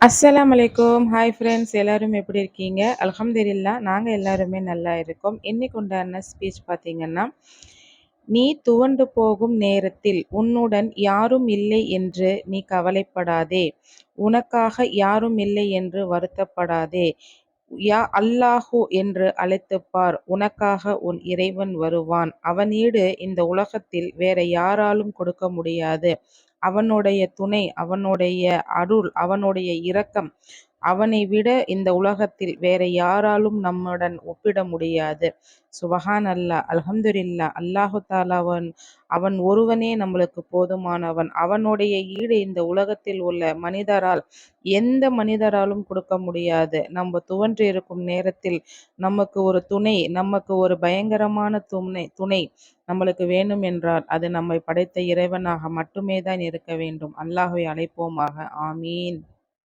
அஸ்லாம் அலைக்கும் hi friends எல்லோரும் எப்படி இருக்கீங்க? அலமதுல்லா நாங்கள் எல்லாருமே நல்லா இருக்கோம். இன்னைக்கு உண்டான ஸ்பீச் பார்த்தீங்கன்னா நீ துவண்டு போகும் நேரத்தில் உன்னுடன் யாரும் இல்லை என்று நீ கவலைப்படாதே. உனக்காக யாரும் இல்லை என்று வருத்தப்படாதே. யா அல்லாஹு என்று அழைத்துப்பார். உனக்காக உன் இறைவன் வருவான். அவனீடு இந்த உலகத்தில் வேற யாராலும் கொடுக்க முடியாது. அவனுடைய துணை அவனுடைய அருள் அவனுடைய இரக்கம் அவனை விட இந்த உலகத்தில் வேற யாராலும் நம்முடன் ஒப்பிட முடியாது. சுபஹான் அல்லா அல்ஹம்துலில்லா அல்லாஹு தாலாவன் அவன் ஒருவனே நம்மளுக்கு போதுமானவன். அவனுடைய ஈடு இந்த உலகத்தில் உள்ள மனிதரால் எந்த மனிதராலும் கொடுக்க முடியாது. நம்ம துவன்று இருக்கும் நேரத்தில் நமக்கு ஒரு துணை நமக்கு ஒரு பயங்கரமான துணை துணை நம்மளுக்கு வேண்டும் என்றால் அது நம்மை படைத்த இறைவனாக மட்டுமே தான் இருக்க வேண்டும். அல்லாஹை அழைப்போமாக. ஆமீன்.